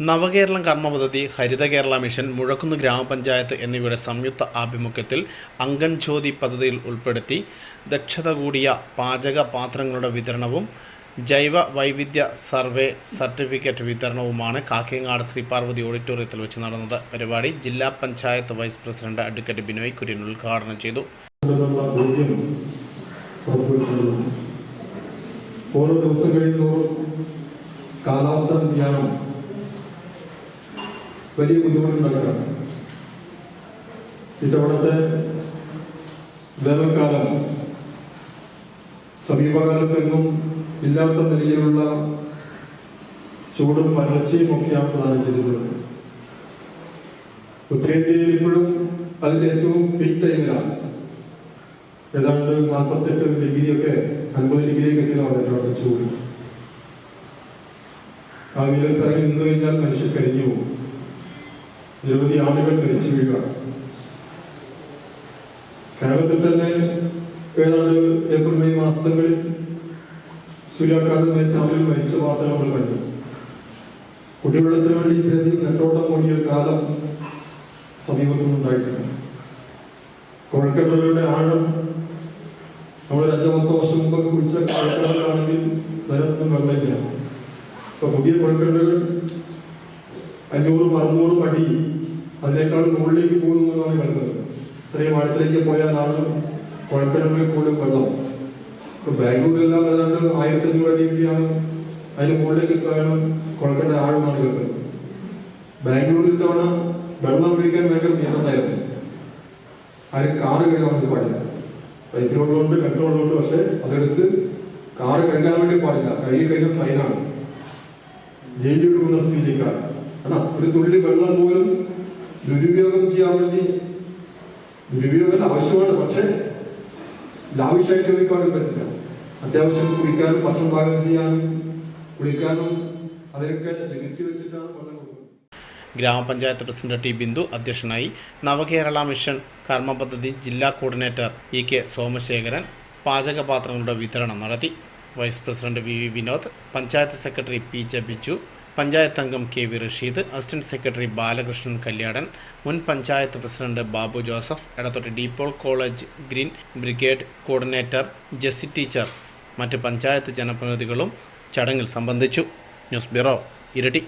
നവകേരളം കർമ്മ പദ്ധതി ഹരിത കേരള മിഷൻ മുഴക്കുന്ന് ഗ്രാമപഞ്ചായത്ത് എന്നിവയുടെ സംയുക്ത ആഭിമുഖ്യത്തിൽ അങ്കൺ ജ്യോതി പദ്ധതിയിൽ ഉൾപ്പെടുത്തി ദക്ഷത കൂടിയ പാചക പാത്രങ്ങളുടെ വിതരണവും ജൈവ വൈവിധ്യ സർവേ സർട്ടിഫിക്കറ്റ് വിതരണവുമാണ് കാക്കിയങ്ങാട് ശ്രീ പാർവതി ഓഡിറ്റോറിയത്തിൽ വെച്ച് നടന്നത്. പരിപാടി ജില്ലാ panchayat vice president advocate Binoy Kurian ഉദ്ഘാടനം ചെയ്തു. ഓരോ ദിവസം കഴിയുന്നതോറും കാലാവസ്ഥാ വ്യതിയാനം വലിയ ബുദ്ധിമുട്ടുണ്ടാക്കണം ഇത്തവണത്തെ വേനൽക്കാലം സമീപകാലത്തെങ്ങും ഇല്ലാത്ത നിലയിലുള്ള ചൂടും വരൾച്ചയും ഒക്കെയാണ് പ്രധാനം ചെയ്തിട്ടുള്ളത്. ഉത്തരേന്ത്യയിൽ ഇപ്പോഴും അതിന്റെ ഏറ്റവും പീക്ക് ടൈമിലാണ് ഏതാണ്ട് നാൽപ്പത്തെട്ട് ഡിഗ്രിയൊക്കെ അൻപത് ഡിഗ്രിയൊക്കെ പറഞ്ഞിട്ടുണ്ട് ചൂട്. ആ വിലത്തിറങ്ങി നിന്ന് കഴിഞ്ഞാൽ മനുഷ്യർ കരിഞ്ഞു പോകും. നിരവധി ആളുകൾ മരിച്ചു വീഴുകയാണ് കേരളത്തിൽ തന്നെ ഏതാണ്ട് ഏപ്രിൽ മെയ് മാസങ്ങളിൽ സൂര്യാഘാതം ഏറ്റ ആളുകൾ മരിച്ച വാർത്തകൾ നമ്മൾ കണ്ടു. കുടിവെള്ളത്തിന് വേണ്ടി ഇത്രയധികം നെട്ടോട്ടം ഓടിയ കാലം സമീപത്തൊന്നും ഉണ്ടായിട്ടില്ല കുഴൽക്കിണറുകളുടെ ആഴം നമ്മൾ അഞ്ചോ പത്തോ വർഷം മുമ്പൊക്കെ കുടിച്ച കുഴൽക്കിണറുകളാണെങ്കിൽ നിരത്തും വെള്ളമില്ല. ഇപ്പൊ പുതിയ കുഴൽക്കിണറുകൾ അഞ്ഞൂറും അറുന്നൂറും അടി അതിനേക്കാൾ മുകളിലേക്ക് പോകുന്നതാണ് കണ്ടത് ഇത്രയും ആഴത്തിലേക്ക് പോയാൽ ആളും കുഴപ്പമില്ലെങ്കിൽ കൂടുതൽ വെള്ളം. ഇപ്പൊ ബാംഗ്ലൂരിലെല്ലാം ഏതാണ്ട് ആയിരത്തി അഞ്ഞൂറ് അടിയൊക്കെയാണ് അതിന് മുകളിലേക്ക് വേണം കുഴക്കേണ്ട ആഴമാണ് കേൾക്കുന്നത് ബാംഗ്ലൂരിൽ തവണ വെള്ളം ഉപയോഗിക്കാൻ ഭയങ്കര നിയന്ത്രണമായിരുന്നു. ആരും കാറ് കഴുകാൻ വേണ്ടി പാടില്ല. പൈപ്പ് വെള്ളമുണ്ട് കെട്ട വെള്ളമുണ്ട് പക്ഷെ അതെടുത്ത് കാറ് കഴുകാൻ വേണ്ടി പാടില്ല. കൈ കഴിഞ്ഞ ഫൈനാണ് ജയിലിൽ പോകുന്ന സ്ഥിതിക്കാണ്. കാരണം ഒരു തുള്ളി വെള്ളം പോലും ദുരുപയോഗം ചെയ്യാൻ വേണ്ടി ദുരുപയോഗം ആവശ്യമാണ്. പക്ഷെ ലാവിഷായിട്ട് ഉപയോഗിക്കാനും പറ്റില്ല. അത്യാവശ്യം കുടിക്കാനും ഭക്ഷണം പാകം ചെയ്യാനും കുളിക്കാനും അതിനൊക്കെ ലിമിറ്റ് വെച്ചിട്ടാണ് വെള്ളം ഗ്രാമപഞ്ചായത്ത് പ്രസിഡന്റ് ടി ബിന്ദു അധ്യക്ഷനായി നവകേരള മിഷൻ കർമ്മ പദ്ധതി ജില്ലാ കോർഡിനേറ്റർ ഇ കെ സോമശേഖരൻ പാചകപാത്രങ്ങളുടെ വിതരണം നടത്തി. Vice president V V Vinod panchayat secretary P J Biju panchayat അംഗം K V Rasheed assistant secretary Balakrishnan Kalyadan മുൻ panchayat president Babu Joseph Edathotte De Paul college green brigade coordinator Jessy teacher മറ്റ് പഞ്ചായത്ത് ജനപ്രതിനിധികളും ചടങ്ങിൽ സംബന്ധിച്ചു. News bureau ഇരട്ടി.